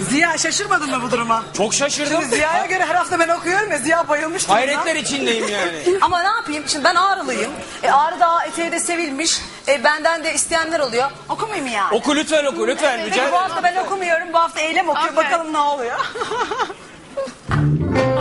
Ziya şaşırmadın mı bu duruma? Çok şaşırdım. Şimdi Ziya'ya göre her hafta ben okuyorum ya Ziya bayılmış durumda. Hayretler içindeyim yani. Ama ne yapayım? Şimdi ben Ağrılıyım. E, Ağrı daha eteği de sevilmiş. E, benden de isteyenler oluyor. Okumayayım mı yani? Oku lütfen oku lütfen rica Peki, bu hafta ben okumuyorum. Bu hafta Eylem okuyor. Aferin. Bakalım ne oluyor.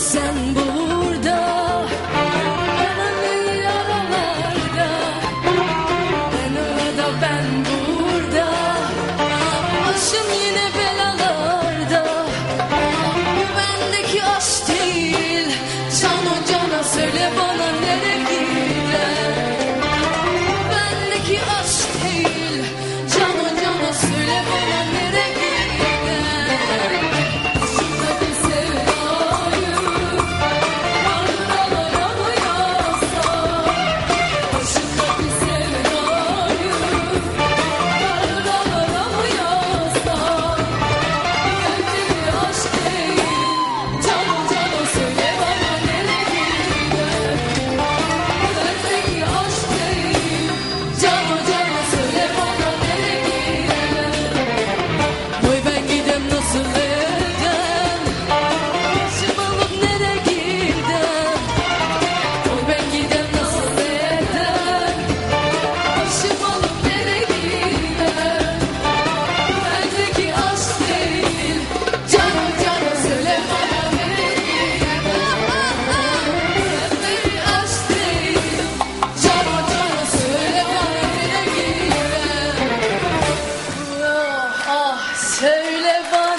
sen Söyle bana.